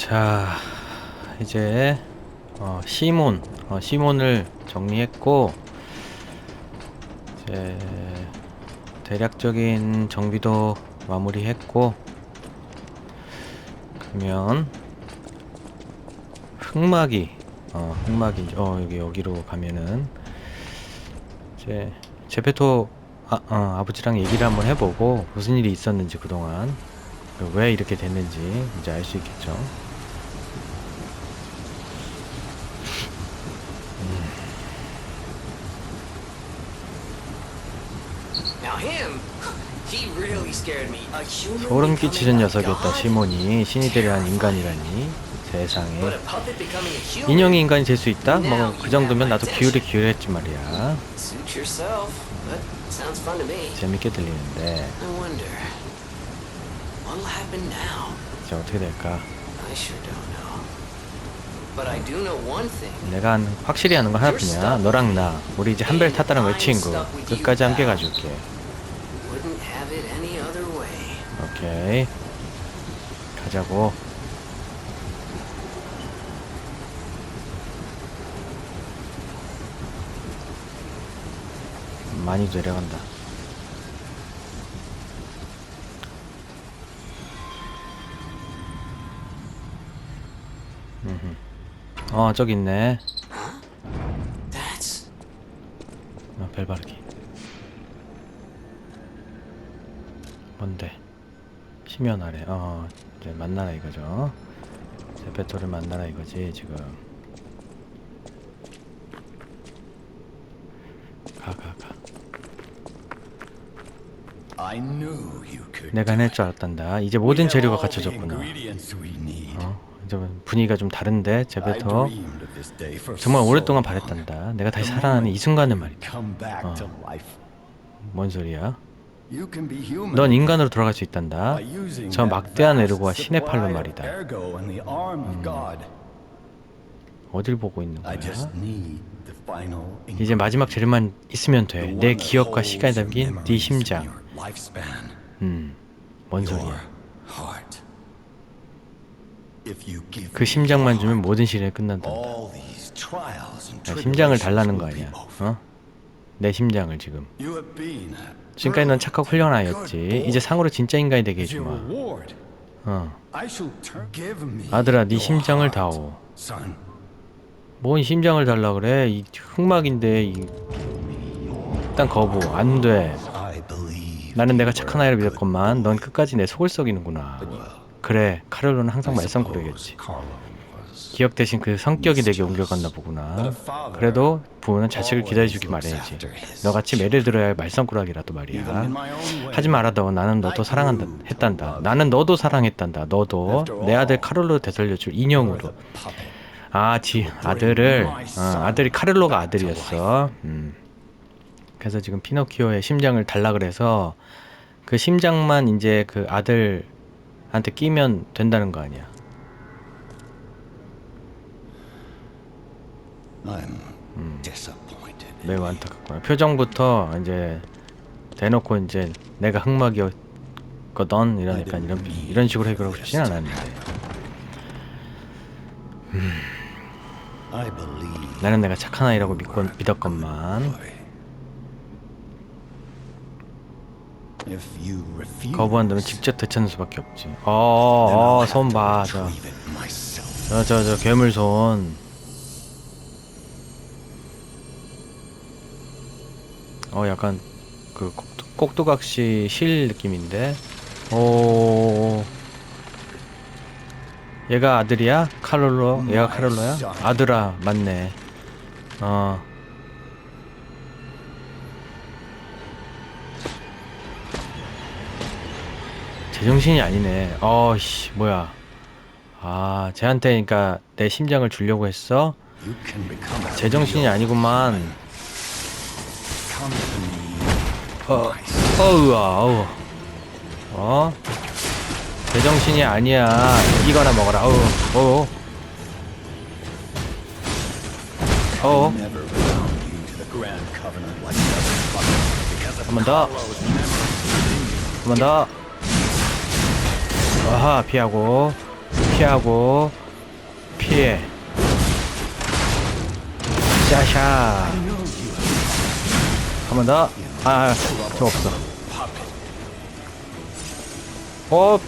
자 이제 어, 시몬 어, 시몬을 정리했고 이제 대략적인 정비도 마무리했고 그러면 흑막이 어 흑막이 어 여기 여기로 가면은 이제 제페토 아, 어, 아버지랑 얘기를 한번 해보고 무슨 일이 있었는지 그동안 왜 이렇게 됐는지 이제 알 수 있겠죠. 소름 끼치는 녀석이었다? 시몬이 신이 되려한 인간이라니 세상에? 인형이 인간이 될 수 있다? 뭐 그 정도면 나도 기울이 기울했지 말이야. 재밌게 들리는데? 이제 어떻게 될까. 내가 한- 확실히 아는 건 하나뿐이야 너랑 나 우리 이제 한배 탔다는 거야 친구 끝까지 함께 가줄게 Wouldn't have it any other way. 오케이. 가자고. 많이 내려간다. 음흠. 어 저기 있네. That's 어, 벨 바르기. 뭔데 심연 아래. 어 이제 만나라 이거죠. 제페토를 만나라 이거지 지금. 가 가가. You could 내가 해낼 줄 알았단다. 이제 모든 재료가 갖춰졌구나. 어 이제 분위기가 좀 다른데 for 정말 오랫동안. 바랬단다. 내가 다시 살아나는 이 순간을 말이다. 어. 뭔 소리야 You can be human 넌 인간으로 돌아갈 수 있단다 저 막대한 에르고와 신의 팔로 말이다 God. 어딜 보고 있는 거야 이제 마지막 재료만 있으면 돼. 내 기억과 시간이 담긴 네 심장. 음, 뭔 소리야? 그 심장만 주면 모든 시련이 끝난다. 야, 심장을 달라는 거 아니야? 어? 내 심장을 지금. 지금까지 넌 착하고 훌륭하였지. 이제 상으로 진짜 인간이 되게 해주마. 어. 아들아, 네 심장을 다오. 뭔 심장을 달라 그래? 이 흑막인데 이 일단 거부. 안 돼. I believe 나는 내가 착한 아이를 믿었건만 넌. 끝까지 내 속을 썩이는구나. 그래, 카를로는 항상 suppose 말썽꾸러겠지. 기억 대신 그 성격이 내게 옮겨갔나 보구나. 그래도 부모는 자식을 기다려주기 마련이지. 너같이 매를 들어야 할 말썽꾸러기라도 말이야. my own way. 하지 말아도 나는 너도 사랑한다 했단다. 나는 너도 사랑했단다. 너도 내 아들 카를로 되살려줄 인형으로. 아, 지 아들을 어, 아들이 카를로가 아들이었어. 음. 그래서 지금 피노키오의 심장을 달라 그래서 그 심장만 이제 그 아들한테 끼면 된다는 거 아니야. I'm disappointed. in 매우. 안타깝구나. 표정부터 이제 대놓고 이제 내가 흑막이었거든 약간 이런 이런 식으로 해결하고 싶진 않았는데 believe 나는 내가 착한 아이라고 믿고 믿었건만 거부한다면 직접 되찾는 수밖에 없지. 어, 어, 손 봐, 저. 저, 저, 저 괴물 손. 어, 약간 그 꼭두, 꼭두 각시 실 느낌인데. 오. 얘가 아들이야? 카를로? 얘가 카를로야? 아들아, 맞네. 어. 제정신이 아니네. 어씨, 뭐야. 아, 쟤한테 그니까 내 심장을 주려고 했어? 제정신이 아니구만. 어, 어우와, 어우. 어? 제정신이 아니야. 이거나 먹어라. 어우, 어우. 어우. Never bound you to the grand covenant like the other puppets because of 한번 더. 한 번 더. 아하, 피하고. 피하고 피해 샤샤 한 번 더. 아, 저 없어. 어,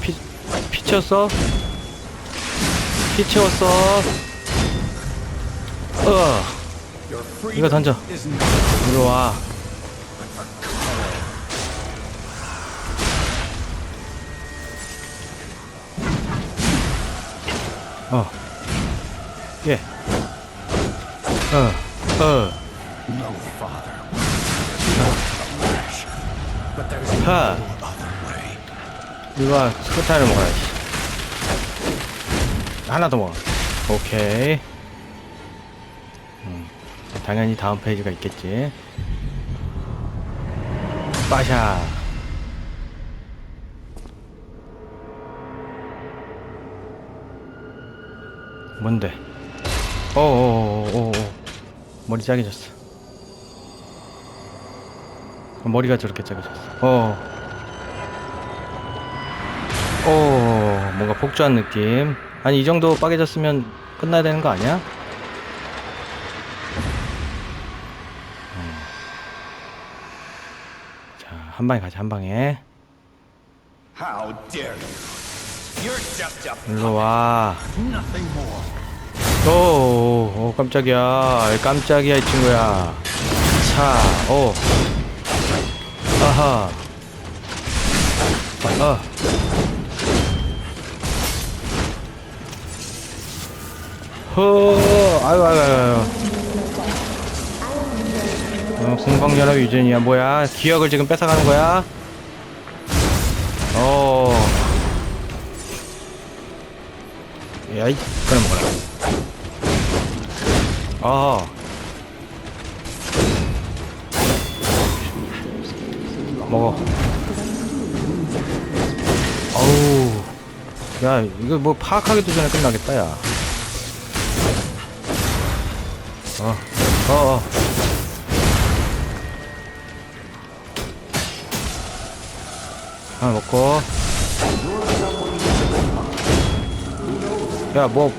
피, 피 채웠어? 피 채웠어? 어, 이거 던져. 이리 와. 어. 예. 어. 어. No father. No flesh. But there's no 하. other way. 와, 스쿠타를 먹어야지. 하나 더 먹어. 오케이. 음, 당연히 다음 페이지가 있겠지. 빠샤. 뭔데? 어어어어어 머리 짜게졌어. 머리가 저렇게 짜게졌어. 어. 오, 뭔가 폭주한 느낌. 아니, 이 정도 빠개졌으면 끝나야 되는 거 아니야? 음. 자, 한 방에 가자, 한 방에. 일로 와. 오, 오, 오, 깜짝이야. 깜짝이야, 이 친구야. 차, 오. 아하. 아, 허, 아유, 아유, 아유. 어, 공방연합 유전이야. 뭐야? 기억을 지금 뺏어가는 거야? 어. 야이, 그럼 먹어라. 아. 먹어. 어우. 야, 이거 뭐 파악하기도 전에 끝나겠다, 야. 어, 어, 어. 하나 먹고. 야, 뭐,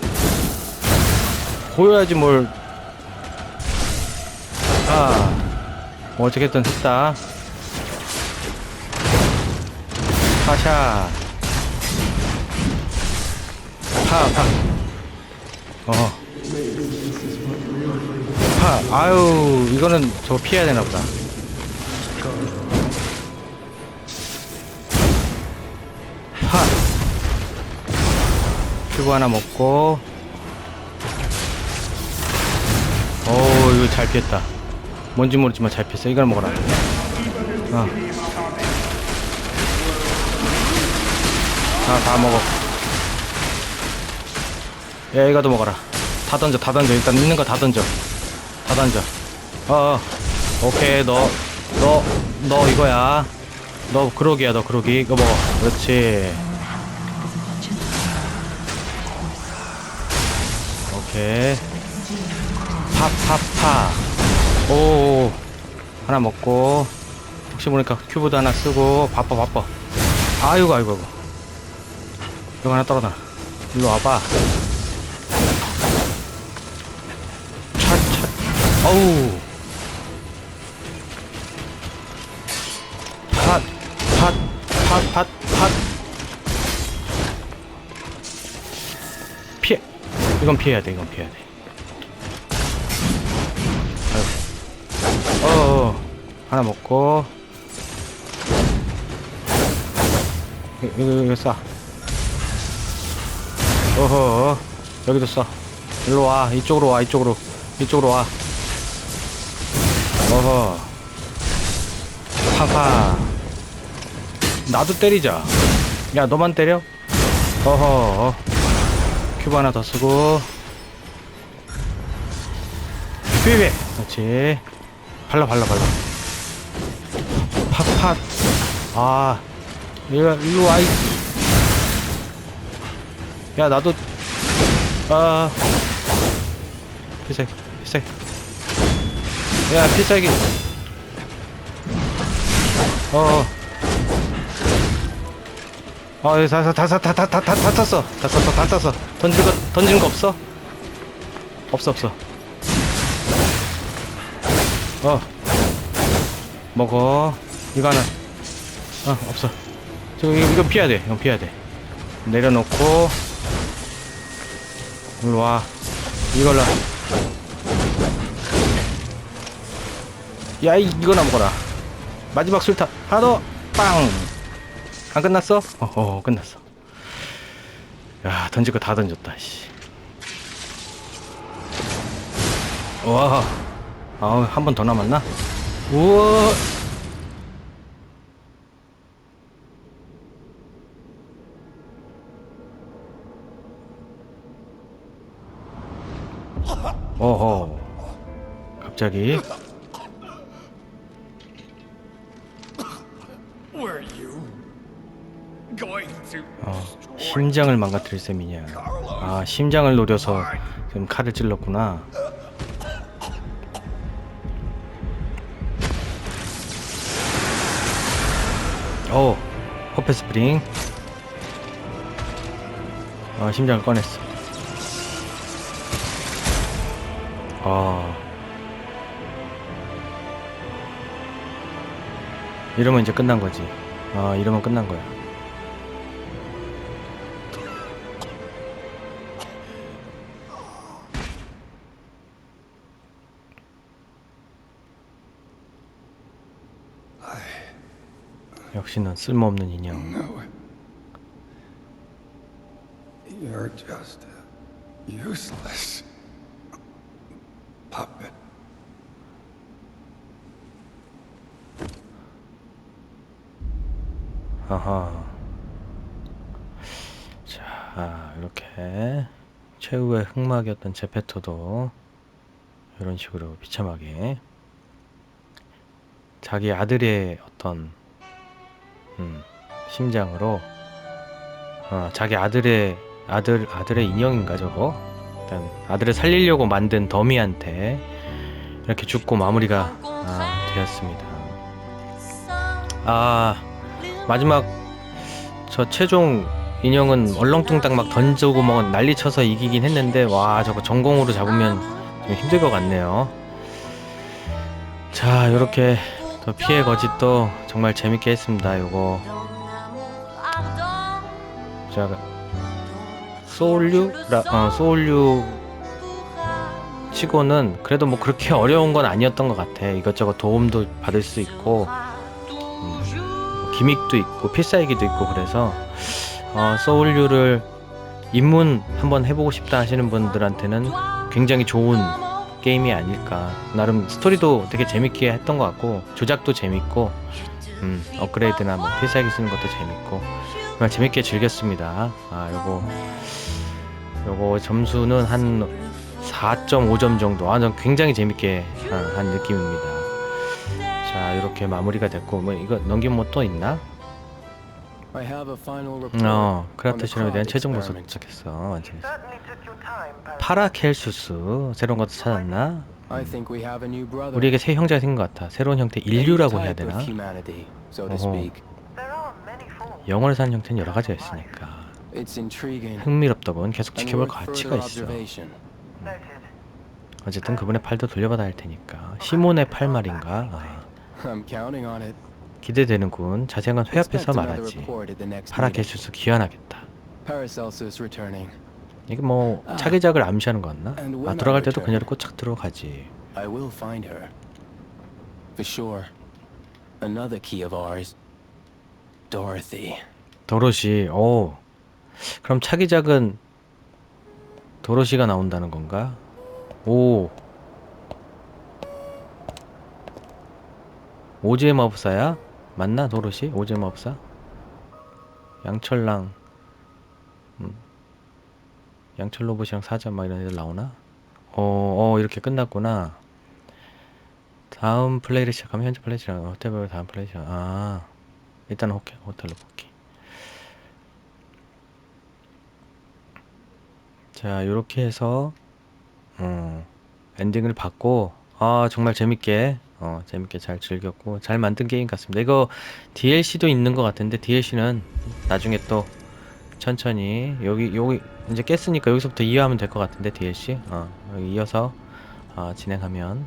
보여야지 뭘. 아, 뭐 어떻게든 했다. 파샤. 파, 파. 어. 파, 아유, 이거는 저 피해야 되나 보다. 파. 큐브 하나 먹고. 오, 이거 잘 피했다. 뭔지 모르지만 잘 피했어. 이걸 먹어라. 어. 아, 다 먹어. 야, 이거도 먹어라. 다 던져, 다 던져. 일단 있는 거 다 던져. 다 던져. 어, 어. 오케이, 너, 너, 너 이거야. 너 그러기야, 너 그러기. 이거 먹어. 그렇지. 오케이. 파 파 파. 오. 하나 먹고. 혹시 모르니까 큐브도 하나 쓰고. 바빠, 바빠. 아이고, 아이고, 아이고. 이거 하나 떨어다. 일로 와봐. 차, 차. 어우. 팟, 팟, 팟, 팟, 팟. 피해. 이건 피해야 돼, 이건 피해야 돼. 아이고. 어, 어, 하나 먹고. 이거, 이거, 이거 싸. 어허, 여기도 써. 일로 와, 이쪽으로 와, 이쪽으로. 이쪽으로 와. 어허. 파파. 나도 때리자. 야, 너만 때려? 어허. 큐브 하나 더 쓰고. 휘휘. 그렇지. 발라, 발라, 발라. 팍팍. 아. 일로, 일로 와, 이. 야, 나도, 아, 필살기, 필살기. 야, 필살기. 어. 아, 다 다 다 다 다 다 다 다 탔어. 다 탔어. 다 탔어. 던진 거 던진 거 없어? 없어 없어. 어. 먹어. 이거 하나. 어, 없어. 저 이거, 이거 피해야 돼. 이거 피해야 돼. 내려놓고 일로 와. 이걸로. 야, 이, 이거나 먹어라. 마지막 술탄. 하나 더. 빵. 안 끝났어? 어, 어 끝났어. 야, 던질 거 다 던졌다, 씨. 와. 아, 한 번 더 남았나? 우와. 어허. 갑자기 어, 심장을 망가뜨릴 셈이냐. 아, 심장을 노려서 지금 칼을 찔렀구나. 오, 호페 스프링. 아, 심장을 꺼냈어. 아. 이러면 이제 끝난 거지. 아, 이러면 끝난 거야. 역시 넌 쓸모없는 인형. You're just useless 아하. 자, 이렇게 최후의 흑막이었던 제페토도 이런 식으로 비참하게 자기 아들의 어떤 음, 심장으로 어, 자기 아들의 아들 아들의 인형인가 저거 일단 아들을 살리려고 만든 더미한테 이렇게 죽고 마무리가 아, 되었습니다. 아 마지막 저 최종 인형은 얼렁뚱땅 막 던지고 뭐 난리 쳐서 이기긴 했는데 와 저거 전공으로 잡으면 좀 힘들 것 같네요. 자 이렇게 또 피해 거짓도 정말 재밌게 했습니다. 요거 자 소울류 라, 어, 소울류 치고는 그래도 뭐 그렇게 어려운 건 아니었던 것 같아. 이것저것 도움도 받을 수 있고 뭐 기믹도 있고 필살기도 있고 그래서 어, 소울류를 입문 한번 해보고 싶다 하시는 분들한테는 굉장히 좋은 게임이 아닐까. 나름 스토리도 되게 재밌게 했던 것 같고 조작도 재밌고 음, 업그레이드나 뭐 필살기 쓰는 것도 재밌고 정말 재밌게 즐겼습니다. 아 요거 요거 점수는 한 4.5점 정도. 아, 전 굉장히 재밌게 아, 한 느낌입니다 자 이렇게 마무리가 됐고 뭐 이거 넘기면 뭐또 있나? 어 the 크라테시노에 대한 최종 보석. 도착했어 완전히 파라켈수스 새로운 것도 찾았나? Brother. 우리에게 새 형제가 생긴 것 같아 새로운 형태 인류라고 해야 되나? 어허. 영혼을 사는 형태는 여러 가지가 있으니까. 흥미롭다곤 계속 지켜볼 가치가 있어 observation. 어쨌든 그분의 팔도 돌려받아야 할 테니까 시몬의 팔 말인가? 아, I'm counting on it. 기대되는군 자세한 건회 앞에서 말하지. 파라켈수스 귀환하겠다 Paracelsus returning. 이게 뭐 아. 차기작을 암시하는 거 같나? 아 들어갈 때도. 그녀를 꼬착 들어가지 I will find her. For sure. Another key of ours. Dorothy. 도로시 오 그럼 차기작은 도로시가 나온다는 건가? 오 오즈의 마법사야? 맞나 도로시? 오즈의 마법사? 양철랑 음. 양철 로봇이랑 사자 막 이런 애들 나오나? 어, 어 이렇게 끝났구나 다음 플레이를 시작하면 현재 플레이 시작 호텔별 다음 플레이 시작 아 일단 호텔 호텔로 복귀 자, 요렇게 해서 어, 엔딩을 받고 아, 정말 재밌게 어, 재밌게 잘 즐겼고 잘 만든 게임 같습니다. 이거 DLC도 있는 것 같은데 DLC는 나중에 또 천천히 여기 여기 이제 깼으니까 여기서부터 이어하면 될 것 같은데 DLC 어, 이어서 어, 진행하면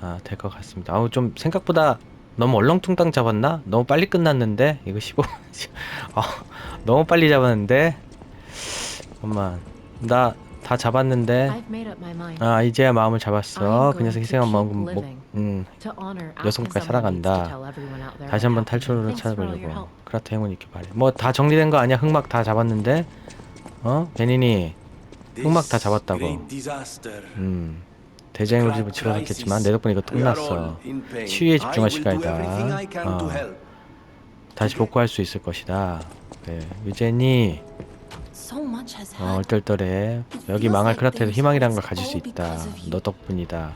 아, 될것 같습니다. 아우 좀 생각보다 너무 얼렁뚱땅 잡았나? 너무 빨리 끝났는데 이거 15 어, 너무 빨리 잡았는데 잠깐만 나 다 잡았는데. 아 이제야 마음을 잡았어. 그 녀석 희생한 마음 목. 음, 여성까지 살아간다. 다시 한번 your 찾아보려고. 그렇다 행운 있길 바래. 뭐 다 정리된 거 아니야? 흑막 다 잡았는데? 어? 베니니 흑막 다 잡았다고. 음. 대장을 집을 치러졌겠지만 내 덕분에 이거 끝났어. 치유에 집중할 시간이다. 어. 다시 복구할 수 있을 것이다. 그래. 유제니 어. 얼떨떨해. 여기 망할 크라테도 희망이라는 걸 가질 수 있다. 너 덕분이다.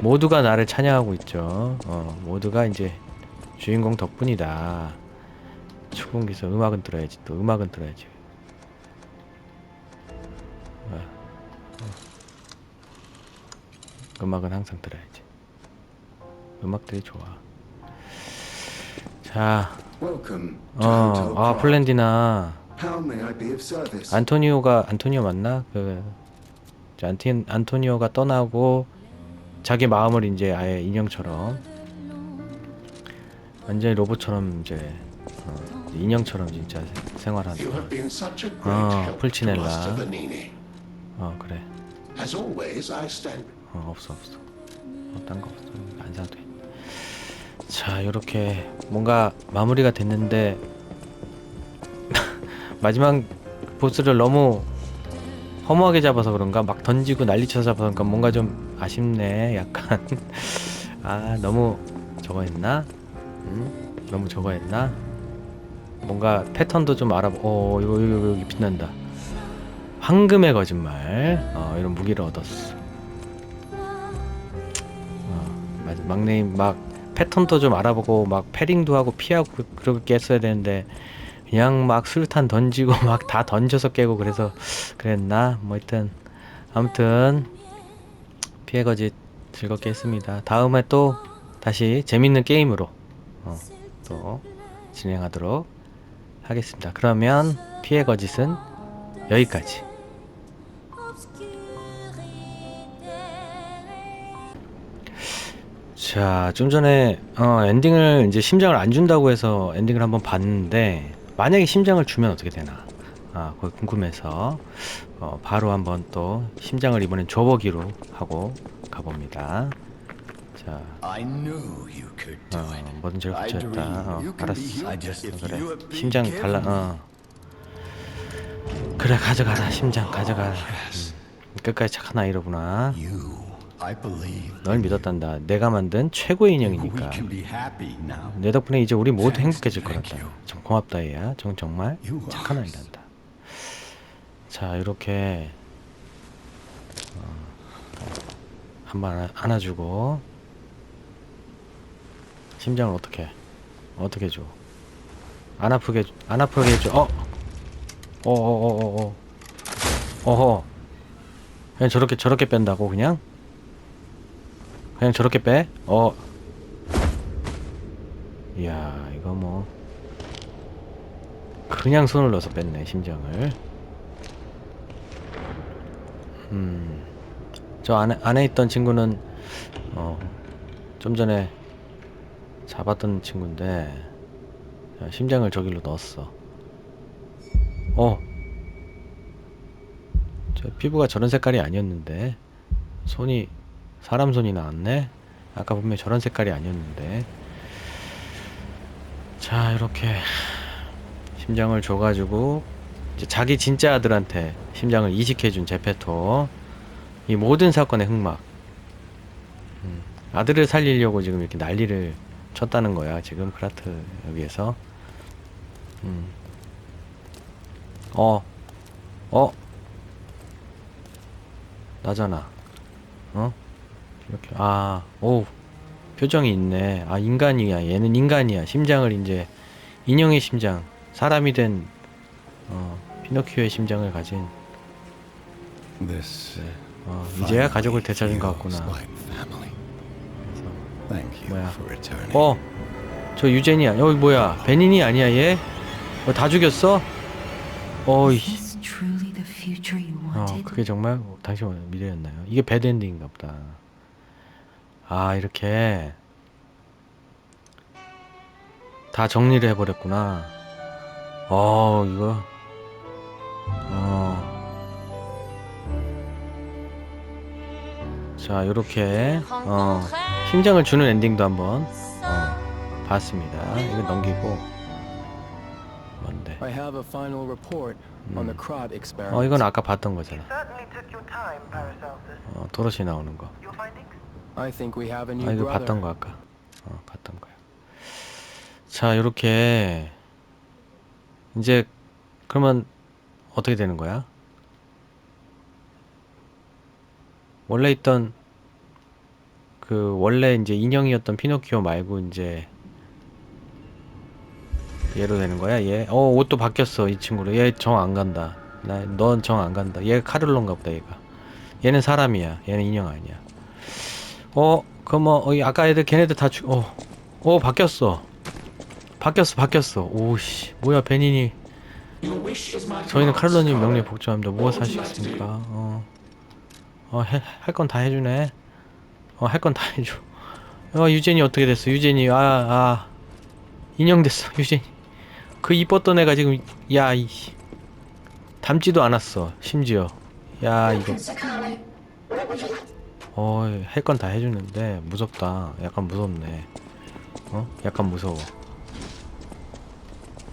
모두가 나를 찬양하고 있죠. 어, 모두가 이제 주인공 덕분이다. 추궁기서 음악은 들어야지. 또 음악은 들어야지. 어, 어. 음악은 항상 들어야지. 음악들이 좋아. 자, 어, 아. 플랜디나 How may I be of service? 안토니오가 안토니오 맞나? 그 이제 안티 안토니오가 떠나고 자기 마음을 이제 아예 인형처럼 완전히 로봇처럼 이제 어, 인형처럼 진짜 생활하는. Have been such a great 아, help to 풀치넬라. Master Vanini. 어 그래. As always, I stand. 어 없어 없어. 어, 딴 거 없어. 안 사도 돼. 자 이렇게 뭔가 마무리가 됐는데 마지막 보스를 너무 허무하게 잡아서 그런가? 막 던지고 난리쳐서 잡아서 그런가? 뭔가 좀 아쉽네. 약간. 아 너무 저거 했나? 응? 너무 저거 했나? 뭔가 패턴도 좀 알아보 어 이거 이거 여기 빛난다. 황금의 거짓말. 어 이런 무기를 얻었어. 어, 맞아. 막내임 막 패턴도 좀 알아보고 막 패링도 하고 피하고 그- 그렇게 했어야 되는데 그냥 막 술탄 던지고 막 다 던져서 깨고 그래서 그랬나? 뭐 하여튼 아무튼 피해 거짓 즐겁게 했습니다. 다음에 또 다시 재밌는 게임으로 어, 또 진행하도록 하겠습니다. 그러면 피해 거짓은 여기까지. 자, 좀 전에 어, 엔딩을 이제 심장을 안 준다고 해서 엔딩을 한번 봤는데 만약에 심장을 주면 어떻게 되나? 아, 그거 궁금해서 어, 바로 한번 또 심장을 이번엔 줘보기로 하고 가봅니다. 자, 어. 뭐든 잘 I 붙였다. 어, 알았어. if 그래. 심장 달라. 어. 그래, 가져가라. 심장 가져가라. 음, 끝까지 착한 아이로구나. 널 믿었단다. 내가 만든 최고의 인형이니까. 내 덕분에 이제 우리 모두 행복해질 거란다. you. 정 고맙다 얘야. 정 정말 착한 아이란다. 자 이렇게 어, 한번 안아- 안아주고 심장을 어떻게 어떻게 줘? 안 아프게 안 아프게 해줘. 어. 어어어어 어. 어허. 그냥 저렇게 저렇게 뺀다고 그냥? 그냥 저렇게 빼? 어. 이야 이거 뭐. 그냥 손을 넣어서 뺐네 심장을. 음 저 안에 안에 있던 친구는 어 좀 전에 잡았던 친구인데 자, 심장을 저길로 넣었어. 어 저 피부가 저런 색깔이 아니었는데 손이 사람 손이 나왔네. 아까 분명히 저런 색깔이 아니었는데. 자 이렇게 심장을 줘가지고 자기 진짜 아들한테 심장을 이식해준 제페토. 이 모든 사건의 흑막. 음, 아들을 살리려고 지금 이렇게 난리를 쳤다는 거야 지금 크라트 여기에서. 음. 어, 어, 나잖아, 어? 이렇게 아, 오, 표정이 있네. 아, 인간이야. 얘는 인간이야. 심장을 이제 인형의 심장, 사람이 된 어, 피노키오의 심장을 가진 This 어, 이제야 가족을 되찾은 것 같구나. 뭐야? 어, 저 유젠이야. 여기 뭐야? 베닌이 아니야 얘? 어, 다 죽였어? 어이. 어? 그게 정말 당신 미래였나요? 이게 배드 엔딩인가 보다. 아, 이렇게 다 정리를 해버렸구나. 어, 이거, 어. 자, 요렇게, 어, 심장을 주는 엔딩도 한번, 어, 봤습니다. 이거 넘기고, 뭔데? Experiment. 어, 이건 아까 봤던 거잖아. 어, 도로시 나오는 거. I think we have a new 아 이거 brother. 봤던 거 아까. 어 봤던 거야. 자 요렇게 이제 그러면 어떻게 되는 거야? 원래 있던 그 원래 이제 인형이었던 피노키오 말고 이제 얘로 되는 거야? 얘 어 옷도 바뀌었어 이 친구로. 얘 정 안 간다. 넌정 안 간다. 얘 카를로인가 보다 얘가. 얘는 사람이야. 얘는 인형 아니야 어, 그럼 뭐, 어, 이 아까 애들 걔네들 다 죽, 어, 어, 바뀌었어. 바뀌었어, 바뀌었어. 오씨, 뭐야, my 저희는 칼로님. 명령 복종합니다. 무엇 하시겠습니까? 어, 어, 할 건 다 해주네. 어, 할 건 다 해줘. 어, 유진이 어떻게 됐어? 유진이, 아, 아, 인형 됐어, 유진이. 그 이뻤던 애가 지금, 야, 이, 닮지도 않았어, 심지어. 야, 이거. 어, 할 건 다 해주는데 무섭다. 약간 무섭네. 어? 약간 무서워.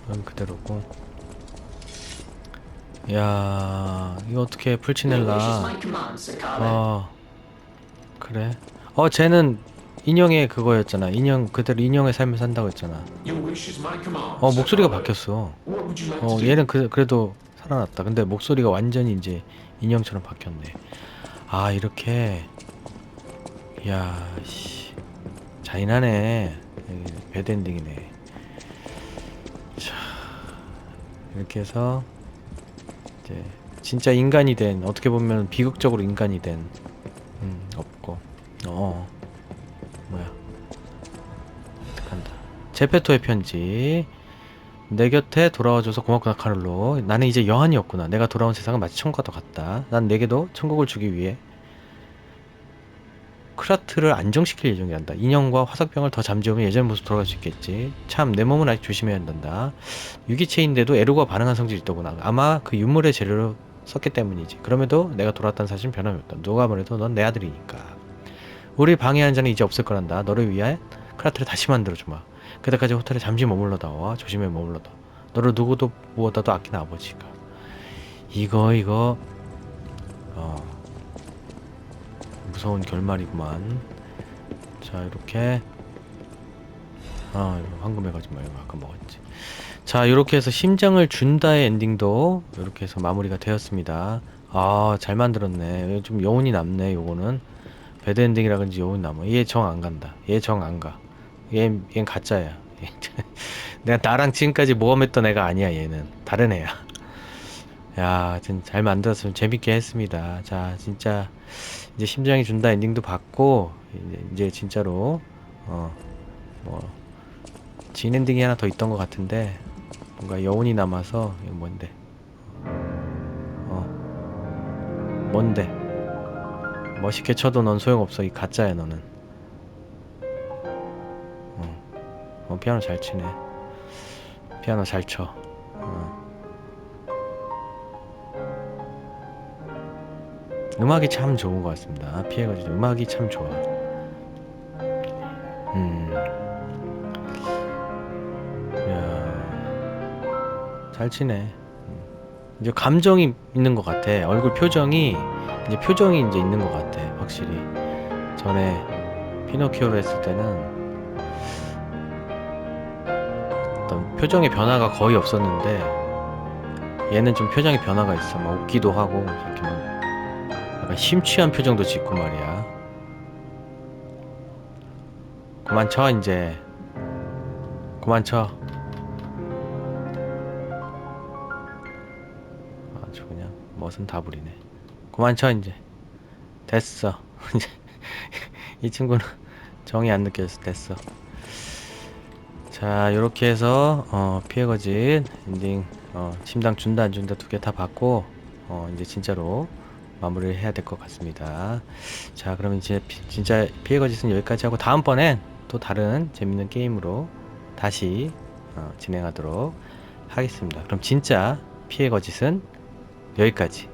응, 그대로고. 야, 이거 어떻게 풀치넬라? 어, 그래. 어, 쟤는 인형의 그거였잖아. 인형 그대로 인형의 삶을 산다고 했잖아. 어, 목소리가. 바뀌었어. 어? 얘는 그, 그래도 살아났다. 근데 목소리가 완전히 이제 인형처럼 바뀌었네. 아, 이렇게. 야, 씨. 잔인하네. 배드 엔딩이네. 자, 이렇게 해서, 이제, 진짜 인간이 된, 어떻게 보면 비극적으로 인간이 된, 음, 없고. 어, 뭐야. 어떡한다. 제페토의 편지. 내 곁에 돌아와줘서 고맙구나 카를로 나는 이제 여한이었구나 내가 돌아온 세상은 마치 천국과 같다 난 내게도 천국을 주기 위해 크라트를 안정시킬 예정이란다. 인형과 화석병을 더 잠재우면 예전 모습 돌아갈 수 있겠지. 참 내 몸은 아직 조심해야 한단다. 유기체인데도 에루가 반응한 성질이 있더구나. 아마 그 유물의 재료로 썼기 때문이지. 그럼에도 내가 돌아왔다는 사실은 변함이 없다. 누가 뭐래도 넌 내 아들이니까. 우리 방해하는 자는 이제 없을 거란다. 너를 위해 크라트를 다시 만들어주마. 그때까지 호텔에 잠시 머물러다 와. 조심해 머물러다. 너를 누구도 무엇보다도 아끼는 아버지가. 이거 이거. 어 무서운 결말이구만. 자 이렇게 아 이거 황금의 가지 말고 아까 먹었지. 자 이렇게 해서 심장을 준다의 엔딩도 이렇게 해서 마무리가 되었습니다. 아 잘 만들었네. 좀 여운이 남네. 요거는 배드 엔딩이라 그런지 여운 남아. 얘 정 안 간다. 얘 정 안 가. 얘, 얜 가짜야. 내가 나랑 지금까지 모험했던 애가 아니야, 얘는. 다른 애야. 야, 진짜 잘 만들었으면 재밌게 했습니다. 자, 진짜, 이제 심장이 준다 엔딩도 봤고, 이제, 이제 진짜로, 어, 뭐, 진 엔딩이 하나 더 있던 것 같은데, 뭔가 여운이 남아서, 이거 뭔데? 어, 뭔데? 멋있게 쳐도 넌 소용없어. 이 가짜야, 너는. 어, 피아노 잘 치네. 피아노 잘 쳐. 어. 음악이 참 좋은 것 같습니다. 피해가지고 음악이 참 좋아. 음. 야. 잘 치네. 음. 이제 감정이 있는 것 같아. 얼굴 표정이 이제 표정이 이제 있는 것 같아. 확실히. 전에 피노키오를 했을 때는 어떤 표정의 변화가 거의 없었는데 얘는 좀 표정의 변화가 있어 막 웃기도 하고 심취한 표정도 짓고 말이야. 그만 쳐 이제. 그만 쳐. 아주 그냥 멋은 다 부리네. 그만 쳐 이제. 됐어. 이제 이 친구는 정이 안 느껴졌어 됐어. 자 요렇게 해서 어, 피해 거짓 엔딩 어, 침당 준다 안 준다 두 개 다 받고 어, 이제 진짜로 마무리를 해야 될 것 같습니다. 자 그러면 이제 피- 진짜 피해 거짓은 여기까지 하고 다음번엔 또 다른 재밌는 게임으로 다시 어, 진행하도록 하겠습니다. 그럼 진짜 피해 거짓은 여기까지